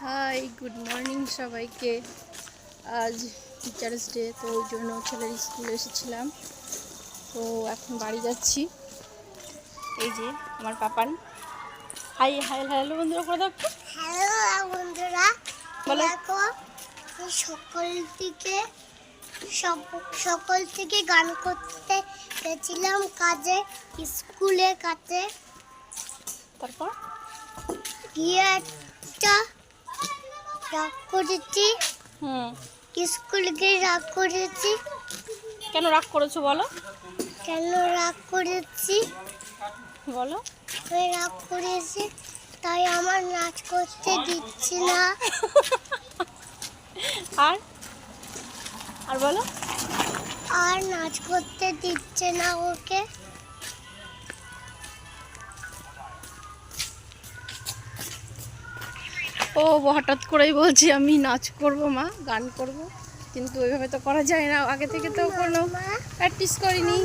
Hi good morning সবাইকে। আজ teachers day তো ওই জন্য ছেলের স্কুলে এসেছিলাম। তো এখন বাড়ি যাচ্ছি। এই যে আমার পাপান। হাই হাই হ্যালো বন্ধুরা করে দেখো হ্যালো বন্ধুরা বলো। দেখো সকল থেকে সব- সকল থেকে গান করতে গেছিলাম কাজে স্কুলে কাজে। তারপর? গিয়ে একটা রাগ করেছি। হুম। স্কুলে গিয়ে রাগ করেছি। কেন রাগ করেছ বলো? কেন রাগ করেছি? বলো। আমি রাগ করেছি তাই আমার নাচ করতে দিচ্ছি না। আর? আর বলো। আর নাচ করতে দিচ্ছে না ওকে। ও হঠাৎ করেই বলছি, আমি নাচ করব মা, গান করব। কিন্তু ওইভাবে তো করা যায় না। আগে থেকে তো কোনো প্র্যাকটিস করিনি।